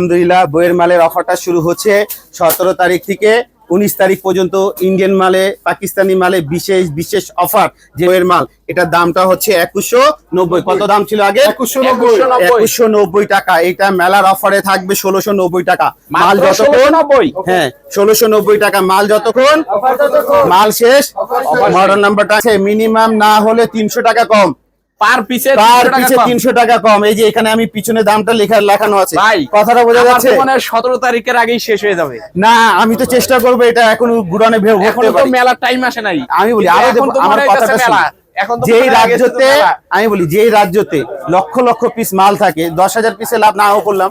আলহামদুলিল্লাহ বইয়ের মালের অফারটা শুরু হচ্ছে সতেরো তারিখ থেকে উনিশ তারিখ পর্যন্ত ইন্ডিয়ান মালে পাকিস্তানি মালে বিশেষ বিশেষ অফার যে বইয়ের মাল। এটার দামটা হচ্ছে একুশশো নব্বই। কত দাম ছিল আগে? একুশশো নব্বই। টাকা। এটা মেলার অফারে থাকবে ষোলোশো নব্বই টাকা। মাল যতক্ষণ হ্যাঁ ষোলোশো নব্বই টাকা। মাল যতক্ষণ মাল শেষ। মডেল নাম্বারটা আছে। মিনিমাম না হলে তিনশো টাকা কম। পার পিসে টাকা কম। এই যে এখানে আমি পিছনে দামটা লেখা লেখানো আছে। কথাটা বোঝা যাচ্ছে? মানে সতেরো তারিখের আগেই শেষ হয়ে যাবে। না আমি তো চেষ্টা করব এটা এখন গুড়ানে এখন তো মেলার টাইম আসে নাই। আমি বলি আরও আমার কথাটা মেলা। তো যেই রাজ্যতে আমি বলি যেই রাজ্যতে লক্ষ লক্ষ পিস মাল থাকে দশ হাজার পিসে লাভ নাও করলাম।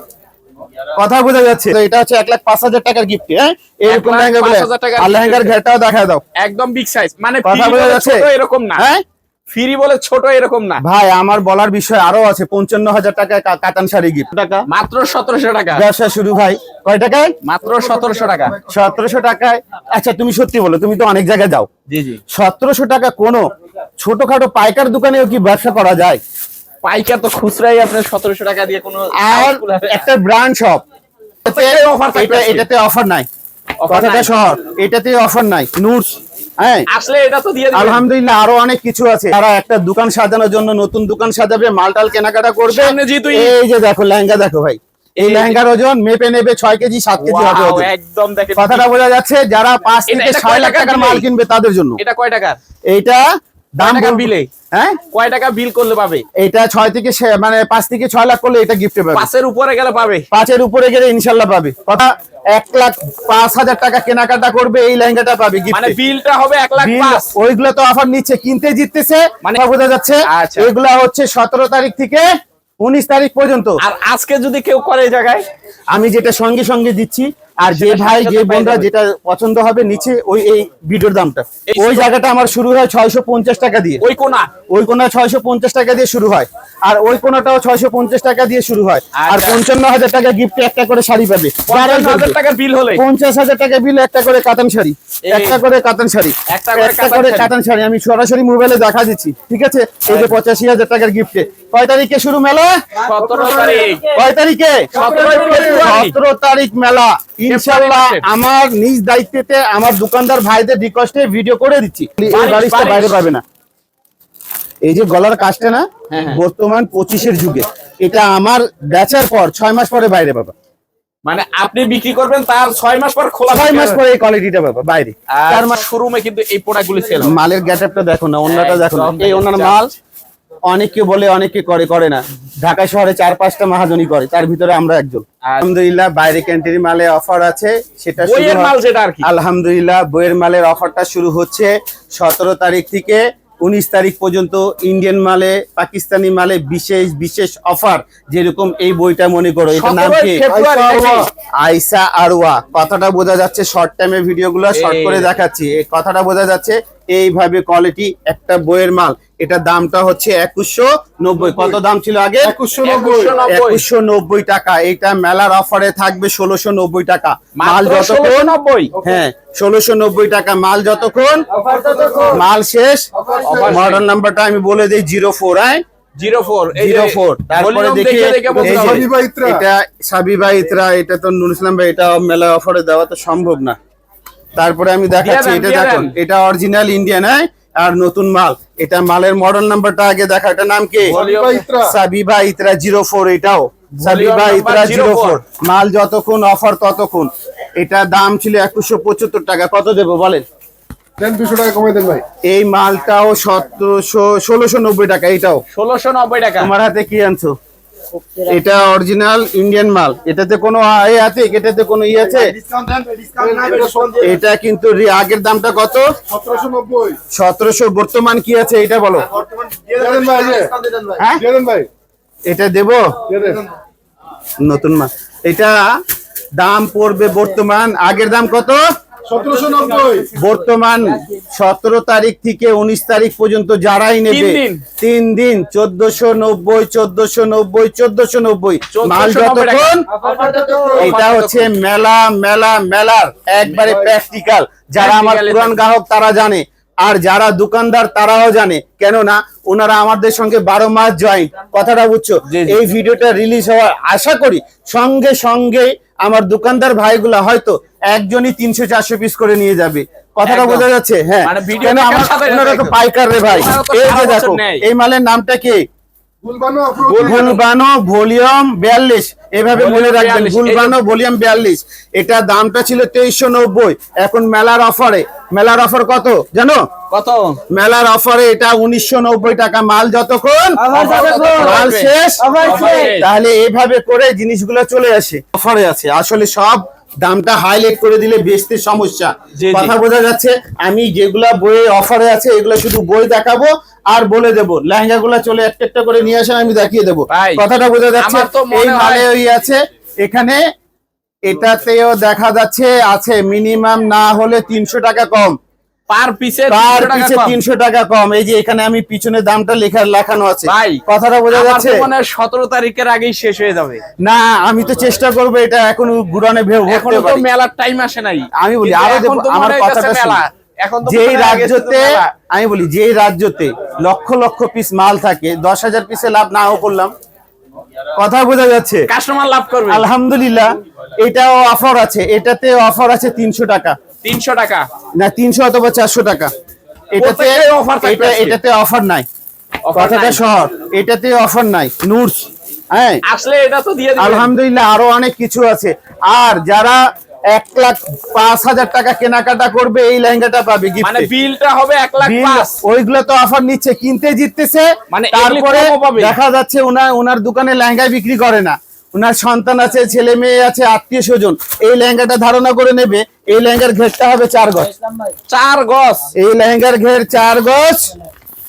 কথা বোঝা যাচ্ছে? তো এটা হচ্ছে এক লাখ পাঁচ হাজার টাকার গিফট হ্যাঁ? এরকম লেহেঙ্গা লেহেঙ্গার। ঘেরটাও দেখা দাও। একদম বিগ সাইজ মানে কথা বোঝা যাচ্ছে? এরকম না। হ্যাঁ? ফ্রি বলে ছোট এরকম না। ভাই আমার বলার বিষয় আরও আছে পঞ্চান্ন হাজার টাকায় কা- কাতান শাড়ি গিফট টাকা? মাত্র সতেরোশো টাকা। ব্যবসা শুরু ভাই। কয় টাকায়? মাত্র সতেরোশো টাকা। সতেরোশো টাকায়। আচ্ছা তুমি সত্যি বলো তুমি তো অনেক জায়গায় যাও। জি জি। সতেরোশো টাকা কোনো ছোটখাটো পাইকার দোকানেও কি ব্যবসা করা যায়? পাইকার তো খুচরাই আপনার সতেরোশো টাকা দিয়ে কোনো আর একটা ব্র্যান্ড শপ। এটাতে অফার নাই। কথাটা শহর। এটাতে অফার নাই। নুটস হ্যাঁ। আসলে এটা তো দিয়ে আলহামদুলিল্লাহ আরও অনেক কিছু আছে। তারা একটা দোকান সাজানোর জন্য নতুন দোকান সাজাবে মালটাল কেনাকাটা করবে। এই যে দেখো লেহেঙ্গা দেখো ভাই। এই লেহেঙ্গার ওজন মেপে নেবে ছয় কেজি সাত কেজি হবে একদম দেখেন। কথাটা বোঝা যাচ্ছে যারা পাঁচ থেকে ছয় লাখ টাকার টাকার মাল কিনবে তাদের জন্য। এটা কয় টাকা এইটা দাম বিলে? হ্যাঁ? কয় টাকা বিল করলে পাবে? এটা ছয় থেকে মানে পাঁচ থেকে ছয় লাখ করলে এটা গিফটে পাবে। পাঁচের উপরে গেলে পাবে। পাঁচের উপরে গেলে ইনশাল্লাহ পাবে। কথা এক লাখ পাঁচ হাজার টাকা কেনাকাটা করবে এই লেহেঙ্গাটা পাবে মানে বিলটা হবে এক লাখ ওইগুলো তো অফার নিচ্ছে কিনতে জিততেছে মানে বোঝা যাচ্ছে? আচ্ছা। এগুলা হচ্ছে সতেরো তারিখ থেকে উনিশ তারিখ পর্যন্ত। আর আজকে যদি কেউ করে এই জায়গায়? আমি যেটা সঙ্গে সঙ্গে দিচ্ছি আর যে ভাই যে বোনরা যেটা পছন্দ হবে নিচে ওই এই ভিডিওর দামটা। ওই জায়গাটা আমার শুরু হয় ছয়শো পঞ্চাশ টাকা দিয়ে। ওই কোনা। ওই কোনা ছয়শো পঞ্চাশ টাকা দিয়ে শুরু হয়। আর ওই কোনাটাও ছয়শো টাকা দিয়ে শুরু হয়। আর আচ্ছা। পঞ্চান্ন হাজার টাকা গিফটে একটা করে শাড়ি পাবে। পঞ্চান্ন হাজার টাকার বিল হলে পঞ্চাশ হাজার টাকা বিল একটা করে কাতান শাড়ি। একটা করে কাতান শাড়ি। একটা করে কাতান শাড়ি। কাতান শাড়ি। আমি সরাসরি মোবাইলে দেখা দিচ্ছি। ঠিক আছে? এই যে পঁচাশি হাজার টাকার গিফটে কয় তারিখে শুরু মেলা? সতেরো তারিখ। কয় তারিখে? সতেরো তারিখ মেলা। ইনশাল্লাহ আমার নিজ দায়িত্বে আমার দোকানদার ভাইদের রিকোয়েস্টে ভিডিও করে দিচ্ছি। এই বারিশটা বাইরে পাবে না। এই যে গলার কাজটা না হ্যাঁ, হ্যাঁ। বর্তমান পঁচিশের যুগে এটা আমার বেচার পর ছয় মাস পরে বাইরে পাবা। মানে আপনি বিক্রি করবেন তার ছয় মাস পর খোলা ছয় মাস পরে এই কোয়ালিটিটা পাবা বাইরে। তার তার মানে শোরুমে কিন্তু এই প্রোডাক্ট গুলি সেল মালের গ্যাটআপটা দেখো না অন্যটা দেখো না। এই অন্যান্য মাল অনেকে বলে অনেকে করে করে না। ঢাকা শহরে চার পাঁচটা মহাজনী করে তার ভিতরে আমরা একজন। আলহামদুলিল্লাহ বাইরে ক্যান্টিন মালে অফার আছে সেটা বইয়ের মাল যেটা আর কি? আলহামদুলিল্লাহ বইয়ের মালের অফারটা শুরু হচ্ছে সতেরো তারিখ থেকে উনিশ তারিখ পর্যন্ত ইন্ডিয়ান মালে পাকিস্তানি মালে বিশেষ বিশেষ অফার যেরকম এই বইটা মনে করো এটার নাম কি? 17 ফেব্রুয়ারি নাকি? আইসা আরওয়া। কথাটা বোঝা যাচ্ছে শর্ট টাইমে ভিডিওগুলো শর্ট করে দেখাচ্ছি। এই কথাটা বোঝা যাচ্ছে এইভাবে কোয়ালিটি একটা বইয়ের মাল। এটা দামটা হচ্ছে একুশশো নব্বই। কত দাম ছিল আগে? একুশশো নব্বই। 190 একুশশো নব্বই টাকা। এটা মেলার অফারে থাকবে ষোলোশো নব্বই টাকা। মাল যতক্ষণ ষোলোশো নব্বই? হ্যাঁ ষোলোশো নব্বই টাকা মাল যতক্ষণ মাল শেষ। মডেল নাম্বারটা আমি বলে দিই জিরো ফোর হ্যাঁ? Zero four. Zero four. তারপরে দেখি। এটা সাবিবা ইত্রা এটা তো নুর ইসলাম ভাই এটা মেলা অফারে দেওয়া তো সম্ভব না। তারপরে আমি দেখাচ্ছি এটা দেখুন এটা অরিজিনাল ইন্ডিয়ান হ্যাঁ? আর নতুন মাল। এটা মালের মডেল নাম্বারটা আগে দেখা এটা নাম কি? সাবিবা ইত্রা। জিরো ফোর এটাও। Sabiba Itra zero 04 four. মাল যতক্ষণ অফার ততক্ষণ। এটা দাম ছিল একুশশো পঁচাত্তর টাকা। কত দেবো বলেন? দেন টাকা কমাই দেন ভাই। এই মালটাও সতেরোশো ষোলোশো নব্বই টাকা এটাও। ষোলোশো নব্বই টাকা। আমার হাতে কি আনছো? এটা অরিজিনাল ইন্ডিয়ান মাল। এটাতে কোনো এ আছে? এটাতে কোনো ই আছে? এটা কিন্তু রি- আগের দামটা কত? সতেরোশো বর্তমান কি আছে? এটা বলো। হ্যাঁ? এটা দেবো? নতুন মাল। এটা দাম পড়বে বর্তমান। আগের দাম কত? বর্তমান সতেরো তারিখ থেকে উনিশ তারিখ পর্যন্ত যারাই নেবে তিন দিন চোদ্দশো নব্বই চোদ্দশো নব্বই চোদ্দশো নব্বই। মাল যতক্ষণ এটা হচ্ছে মেলা মেলা মেলার একবারে প্র্যাকটিক্যাল যারা আমার পুরান গ্রাহক তারা জানে। আর যারা দোকানদার তারাও জানে। কেননা ওনারা আমাদের সঙ্গে বারো মাস জয়েন্ট কথাটা বুঝছ। এই ভিডিওটা রিলিজ হওয়ার আশা করি সঙ্গে সঙ্গে আমার দোকানদার ভাইগুলা হয়তো একজনই তিনশো চারশো পিস করে নিয়ে যাবে। কথাটা বোঝা যাচ্ছে হ্যাঁ। মানে আমার। পাইকার রে ভাই। এই যে দেখো এই মালের নামটা কি? গুলবানো আফরোজ গুলবানো ভলিউম বিয়াল্লিশ। এভাবে Volume মনে রাখবেন গুলবানো ভলিউম বিয়াল্লিশ। এটা দামটা ছিল তেইশশো নব্বই। এখন মেলার অফারে মেলার অফার কত? জানো? কত? মেলার অফারে এটা উনিশশো নব্বই টাকা মাল যতক্ষণ মাল শেষ। তাহলে এইভাবে করে জিনিসগুলো চলে আসে। অফারে আছে। আসলে সব দামটা হাইলাইট করে দিলে বেচতে সমস্যা। কথা বোঝা যাচ্ছে আমি যেগুলা বইয়ে অফারে আছে এগুলো শুধু বই দেখাবো আর বলে দেবো। লেহেঙ্গা গুলা চলে একটা একটা করে নিয়ে আসেন আমি দেখিয়ে দেবো। কথাটা বোঝা যাচ্ছে এই মালে ওই আছে। এখানে এটাতেও দেখা যাচ্ছে আছে মিনিমাম না হলে তিনশো টাকা কম। পার পিসে তার পিছে তিনশো টাকা কম। এই যে এখানে আমি পিছনে দামটা লেখা লেখানো আছে। ভাই, কথাটা বোঝা যাচ্ছে? মানে তারিখের আগেই শেষ হয়ে যাবে। না আমি তো চেষ্টা করব এটা এখন গুড়ানে এখন তো মেলার টাইম আসে নাই। আমি বলি, আরও আমার কথাটা শুনুন। এখন যেই রাজ্যতে আমি বলি যেই রাজ্যতে লক্ষ লক্ষ পিস মাল থাকে দশ হাজার পিসে লাভ নাও করলাম। কথা বোঝা যাচ্ছে? কাস্টমার লাভ করবে। আলহামদুলিল্লাহ এটাও অফার আছে। এটাতে অফার আছে তিনশো টাকা। তিনশো টাকা। না তিনশো অথবা চারশো টাকা। এটাতে এটা এটাতে অফার নাই। কথাটা। শহর এটাতে অফার নাই। নুরস হ্যাঁ। আসলে এটা তো দিয়ে আলহামদুলিল্লাহ আরও অনেক কিছু আছে। আর যারা এক লাখ পাঁচ হাজার টাকা কেনাকাটা করবে এই লেহেঙ্গাটা পাবে মানে বিলটা হবে এক লাখ ওইগুলো তো অফার নিচ্ছে কিনতে জিততেছে। মানে তারপরে দেখা যাচ্ছে ওনার ওনার দোকানে লেহেঙ্গা বিক্রি করে না। ওনার সন্তান আছে ছেলে মেয়ে আছে আত্মীয় স্বজন। এই লেহেঙ্গাটা ধারণা করে নেবে এই লেহেঙ্গার ঘেরটা হবে চার গজ। চার গজ। এই লেহেঙ্গার ঘের চার গজ।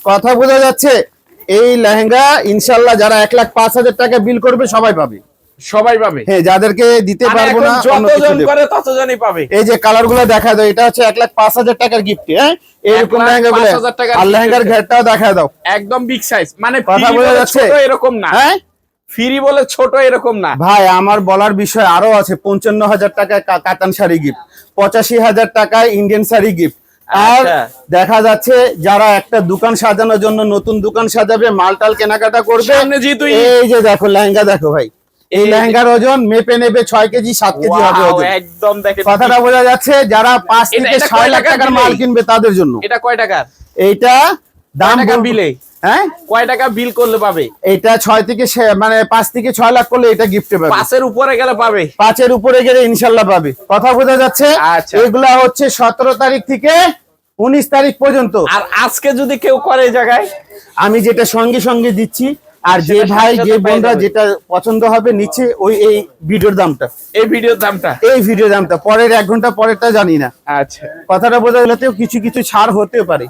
কথা বোঝা যাচ্ছে? এই লেহেঙ্গা ইনশাল্লাহ যারা এক লাখ পাঁচ হাজার টাকা বিল করবে সবাই পাবে। সবাই পাবে। হ্যাঁ যাদেরকে দিতে পারব না যতজন করে ততজনই পাবে। এই যে কালারগুলো দেখা দাও এটা হচ্ছে এক লাখ পাঁচ হাজার টাকার গিফট হ্যাঁ? এরকম লেহেঙ্গা গুলো। আর লেহেঙ্গার। ঘেরটাও দেখা দাও। একদম বিগ সাইজ মানে কথা বোঝা যাচ্ছে? এরকম না। হ্যাঁ? ফ্রি বলে ছোট এরকম না। ভাই আমার বলার বিষয় আরও আছে। পঞ্চান্ন হাজার টাকায় কাতান শাড়ি গিফট পঁচাশি হাজার টাকায় ইন্ডিয়ান শাড়ি গিফট আর আচ্ছা। দেখা যাচ্ছে যারা একটা দোকান সাজানোর জন্য নতুন দোকান সাজাবে মালটাল কেনাকাটা করবে। এই যে দেখো লেহেঙ্গা দেখো ভাই। এই লেহেঙ্গার ওজন মেপে নেবে ছয় কেজি সাত কেজি হবে ওজন। একদম কথাটা বোঝা যাচ্ছে যারা পাঁচ থেকে ছয় লাখ টাকার মাল কিনবে তাদের জন্য। এটা কয় টাকার? এইটা দাম বিলে? হ্যাঁ? কয় টাকা বিল করলে পাবে? এটা ছয় থেকে মানে পাঁচ থেকে ছয় লাখ করলে এটা গিফটে পাবে। পাঁচের উপরে গেলে পাবে? পাঁচের উপরে গেলে ইনশাল্লাহ পাবে। কথা বোঝা যাচ্ছে? আচ্ছা। এগুলা হচ্ছে সতেরো তারিখ থেকে উনিশ তারিখ পর্যন্ত। আর আজকে যদি কেউ করে জায়গায়? আমি যেটা সঙ্গে সঙ্গে দিচ্ছি আর যে ভাই যে বোনরা যেটা পছন্দ হবে নিচে ওই এই ভিডিওর দামটা। এই ভিডিওর দামটা? এই ভিডিও দামটা। পরের এক ঘণ্টা পরেরটা জানি না। আচ্ছা। কথাটা বোঝা গেলেও কিছু কিছু ছাড় হতে পারে।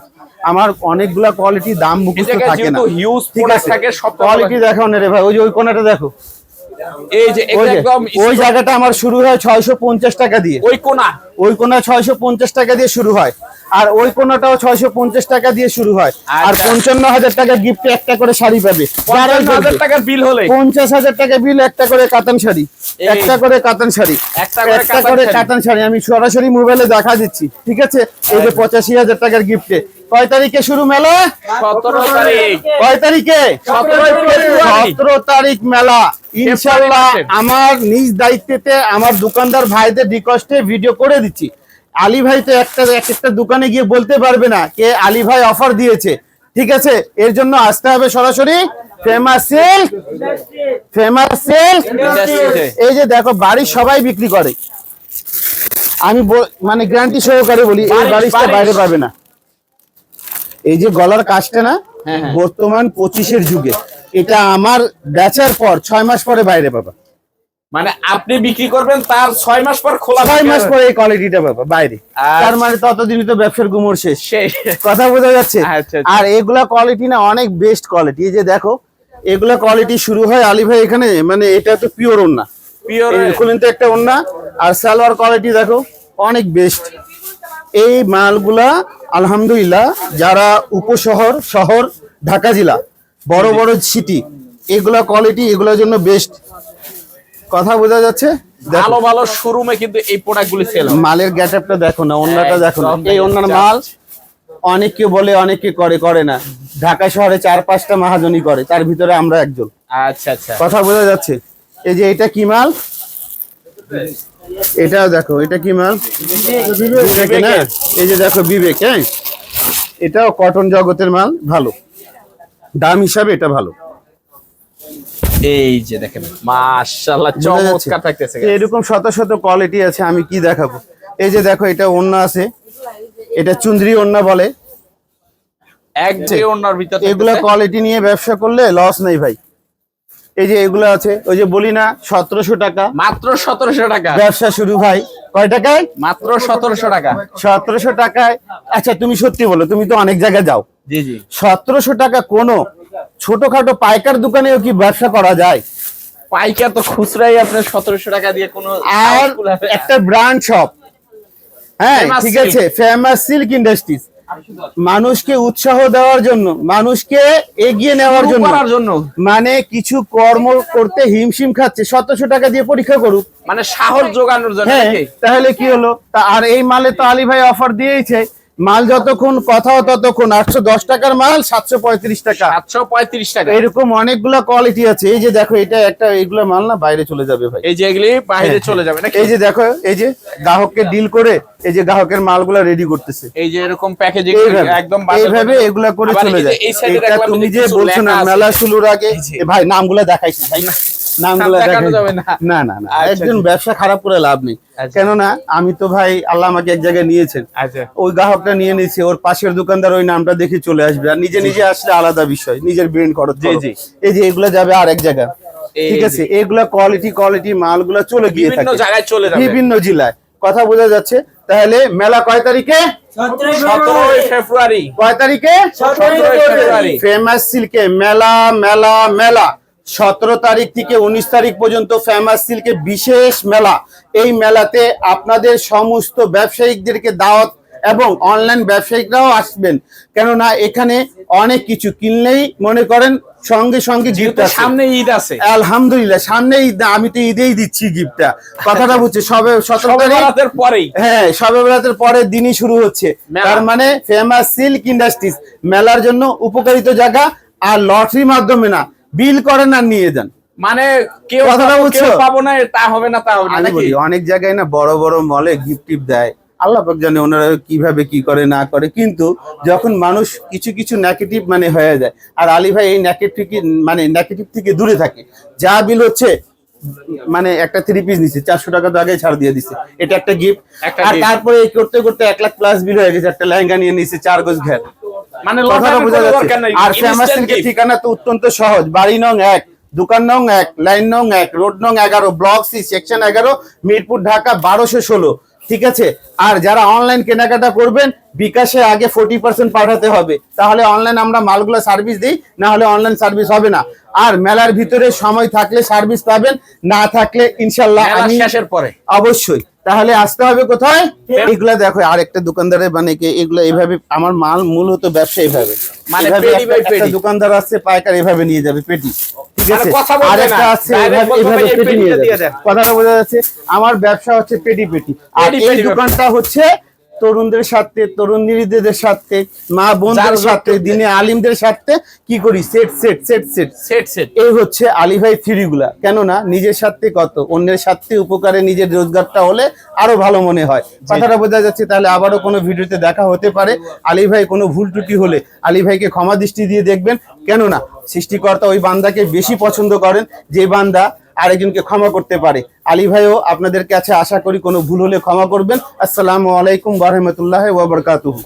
আমার অনেকগুলা কোয়ালিটি দাম মুখস্থ থাকে না। হিউজ প্রোডাক্ট থাকে সব কোয়ালিটি দেখো না রে ভাই ওই যে ওই কোনাটা দেখো। এই যে একদম ওই জায়গাটা আমার শুরু হয় ছয়শো পঞ্চাশ টাকা দিয়ে। ওই কোনা। ওই কোনা ছয়শো পঞ্চাশ টাকা দিয়ে শুরু হয়। আর ওই কোনাটাও ছয়শো পঞ্চাশ টাকা দিয়ে শুরু হয়। আর আচ্ছা। পঞ্চান্ন হাজার টাকা গিফটে একটা করে শাড়ি পাবে। পঞ্চান্ন হাজার টাকার বিল হলে পঞ্চাশ হাজার টাকা বিল একটা করে কাতান শাড়ি। একটা করে কাতান শাড়ি। একটা করে কাতান শাড়ি। আমি সরাসরি মোবাইলে দেখা দিচ্ছি। ঠিক আছে? এই যে পঁচাশি হাজার টাকার গিফটে কয় তারিখে শুরু মেলা? সতেরো তারিখ। কয় তারিখে? সতেরো তারিখ মেলা। ইনশাল্লাহ আমার নিজ দায়িত্বে আমার দোকানদার ভাইদের রিকোয়েস্টে ভিডিও করে দিচ্ছি। আলী ভাই তো একটা এক একটা দোকানে গিয়ে বলতে পারবে না কে আলী ভাই অফার দিয়েছে। ঠিক আছে? এর জন্য আসতে হবে সরাসরি। ফেমাস সেল ফেমাস সেল এই যে দেখো বাড়ির সবাই বিক্রি করে। আমি মানে গ্যারান্টি সহকারে বলি এই বাড়িটা বাইরে পাবে না। এই যে গলার কাজটা না হ্যাঁ, হ্যাঁ। বর্তমান পঁচিশের যুগে এটা আমার বেচার পর ছয় মাস পরে বাইরে পাবা। মানে আপনি বিক্রি করবেন তার ছয় মাস পর খোলা ছয় মাস পরে এই কোয়ালিটিটা পাবা বাইরে। আচ্ছা। তার মানে ততদিনই তো ব্যবসার গুমর শেষ। কথা বোঝা যাচ্ছে? আচ্ছা, আচ্ছা। আর এগুলা কোয়ালিটি না অনেক বেস্ট কোয়ালিটি এই যে দেখো এগুলা কোয়ালিটি শুরু হয় আলী ভাই এখানে মানে এটা তো পিওর ওন্না পিওর খুলেন তো একটা ওন্না আর সালোয়ার কোয়ালিটি দেখো অনেক বেস্ট এই মালগুলা আলহামদুলিল্লাহ যারা উপশহর শহর ঢাকা জেলা বড় বড় সিটি এগুলা কোয়ালিটি এগুলোর জন্য বেস্ট কথা বোঝা যাচ্ছে? ভালো ভালো শোরুমে কিন্তু এই প্রোডাক্ট গুলি সেল মালের গ্যাটআপটা দেখো না অন্যটা দেখো না। এই অন্যান্য মাল অনেকে বলে অনেকে করে করে না। ঢাকা শহরে চার পাঁচটা মাহাজনই করে তার ভিতরে আমরা একজন। আচ্ছা আচ্ছা। কথা বোঝা যাচ্ছে? এই যে এটা কি মাল? এটাও দেখো এটা কি মাল বিবেক না এই যে দেখো বিবেক হ্যাঁ? এটাও কটন জগতের মাল ভালো। দাম হিসাবে এটা ভালো। এই যে দেখেন মাশাআল্লাহ? চমৎকার থাকতেছে এরকম শত শত কোয়ালিটি আছে আমি কি দেখাবো? এই যে দেখো এটা ওন্না আছে। এটা চুন্দ্রি ওন্না বলে। এক যে ওনার ভিতর এগুলা কোয়ালিটি নিয়ে ব্যবসা করলে লস নেই ভাই। এই যে এগুলো আছে ওই যে বলি না সতেরোশো টাকা। মাত্র সতেরোশো টাকা। ব্যবসা শুরু ভাই। কয় টাকায়? মাত্র সতেরোশো টাকা। সতেরোশো টাকায়। আচ্ছা তুমি সত্যি বলো তুমি তো অনেক জায়গায় যাও। জি জি। সতেরোশো টাকা কোনো ছোটখাটো পাইকার দোকানেও কি ব্যবসা করা যায়? পাইকার তো খুচরাই আপনার সতেরোশো টাকা দিয়ে কোনো আর একটা ব্র্যান্ড শপ। হ্যাঁ ঠিক আছে ফেমাস সিল্ক ইন্ডাস্ট্রিজ মানুষকে উৎসাহ দেওয়ার জন্য মানুষকে এগিয়ে নেওয়ার জন্য। মানে কিছু কর্ম করতে হিমশিম খাচ্ছে সতেরোশো টাকা দিয়ে পরীক্ষা করুক। মানে সাহস জোগানোর জন্য হ্যাঁ তাহলে কি হলো? তা আর এই মালে তো আলী ভাই অফার দিয়েছে মাল যতক্ষণ কথাও ততক্ষণ আটশো দশ টাকার মাল সাতশো পঁয়ত্রিশ টাকা। সাতশো পঁয়ত্রিশ টাকা। এরকম অনেকগুলা কোয়ালিটি আছে। এই যে দেখো এটা একটা এগুলা মাল না বাইরে চলে যাবে ভাই। এই যে এগুলি বাইরে চলে যাবে এই যে দেখো এই যে গ্রাহককে ডিল করে এই যে গ্রাহকের মালগুলা রেডি করতেছে। এই যে এরকম প্যাকেজিং একদম এইভাবে এগুলা করে চলে যায়। এটা তুমি যে বলছো না মেলা শুরুর আগে ভাই নামগুলা না? ভাই নামগুলা নাম দেখানো দেখাই যাবে না। না না না। আচ্ছা, একজন ব্যবসা খারাপ করে লাভ নেই। আচ্ছা। কেননা আমি তো ভাই আল্লাহ আমাকে এক জায়গায় নিয়েছেন। আচ্ছা। ওই গ্রাহকটা নিয়ে নিয়েছে ওর পাশের দোকানদার ওই নামটা দেখে চলে আসবে। আর নিজে নিজে আসলে আলাদা বিষয় নিজের ব্রেন খরচ করো। এই যে এগুলা যাবে আরেক জায়গায় এই ঠিক আছে? এগুলা কোয়ালিটি কোয়ালিটি মালগুলা চলে গিয়ে থাকে। জায়গায় চলে যাবে। বিভিন্ন জেলায়। কথা বোঝা যাচ্ছে? তাহলে মেলা কয় তারিখে? সতেরোই ফেব্রুয়ারি। কয় তারিখে? ফেমাস সিল্কে মেলা মেলা মেলা। সতেরো তারিখ থেকে উনিশ তারিখ পর্যন্ত ফেমাস সিল্কে বিশেষ মেলা। এই মেলাতে আপনাদের সমস্ত ব্যবসায়িকদেরকে দাওয়াত এবং অনলাইন ব্যবসায়িকরাও আসবেন। কেননা এখানে অনেক কিছু কিনলেই মনে করেন সঙ্গে সঙ্গে গিফট সামনে ঈদ আছে। আলহামদুলিল্লাহ সামনে ঈদ আমি তো ঈদেই দিচ্ছি গিফটটা কথাটা বুঝছে সবে সতেরো পরেই। হ্যাঁ সবে বেলাতের পরের দিনই শুরু হচ্ছে। তার মানে ফেমাস সিল্ক ইন্ডাস্ট্রিজ মেলার জন্য উপকারিত জায়গা আর লটারির মাধ্যমে না। বিল করেন আর নিয়ে যান। মানে কেউ কথাটা বুঝছ? পাবো না তা হবে না তা হবে না। অনেক জায়গায় না বড় বড় মলে গিফট টিপ দেয়। আল্লাহ পাক জানে ওনারা কীভাবে কি করে না করে। কিন্তু যখন মানুষ কিছু কিছু নেগেটিভ মানে হয়ে যায় আর আলী ভাই এই নেগেটিভ মানে নেগেটিভ থেকে দূরে থাকে যা বিল হচ্ছে মানে একটা থ্রি পিস নিচ্ছে চারশো টাকা তো আগে ছাড় দিয়ে দিচ্ছে। এটা একটা গিফট আর তারপরে এই করতে করতে এক লাখ প্লাস বিল হয়ে গেছে একটা লেহেঙ্গা নিয়ে নিচ্ছে চার গজ ঘের। মানে বোঝা যাচ্ছে। আর ফেমাস সিল্কের ঠিকানা তো অত্যন্ত সহজ। বাড়ি নং এক দোকান নং এক লাইন নং এক রোড নং এগারো ব্লক সি সেকশন এগারো মিরপুর ঢাকা বারোশো ষোলো। ঠিক আছে? আর যারা অনলাইন কেনাকাটা করবেন বিকাশে আগে ফোর্টি পার্সেন্ট পাঠাতে হবে। তাহলে অনলাইন আমরা মালগুলো সার্ভিস দিই না হলে অনলাইন সার্ভিস হবে না। আর মেলার ভিতরে সময় থাকলে সার্ভিস পাবেন না থাকলে ইনশাল্লাহ শেষের পরে। অবশ্যই। তাহলে আসতে হবে কোথায়? এগুলা দেখো আরেকটা দোকানদারের মানে কি এগুলো এইভাবে আমার মাল মূল হতো ব্যবসা এইভাবে মানে একটা- একটা। দোকানদার আসছে পাইকার এভাবে নিয়ে যাবে পেটি ঠিক মানে আমার ব্যবসা হচ্ছে পেটি পেটি আর এই দোকানটা হচ্ছে তরুণদের সাথে তরুণীদের সাথে মা বোনদের সাথে সাথে- দিনে আলিমদের সাথে কি করি? Set set set set. Set set. এই হচ্ছে আলী ভাই থ্রি গুলা কেননা নিজের স্বার্থে কত? অন্যের স্বার্থে উপকারে নিজের রোজগারটা হলে আরও ভালো মনে হয়। কথাটা বোঝা যাচ্ছে তাহলে আবারও কোনো ভিডিওতে দেখা হতে পারে। আলী ভাই কোনো ভুল ত্রুটি হলে আলী ভাইকে ক্ষমা দৃষ্টি দিয়ে দেখবেন। কেননা সৃষ্টিকর্তা ওই বান্দাকে বেশি পছন্দ করেন। যে বান্দা আরেকজনকে ক্ষমা করতে পারে। আলী ভাইও আপনাদের কাছে আশা করি কোনো ভুল হলে ক্ষমা করবেন। আসসালামু আলাইকুম ওয়া রাহমাতুল্লাহি ওয়া বারাকাতুহু।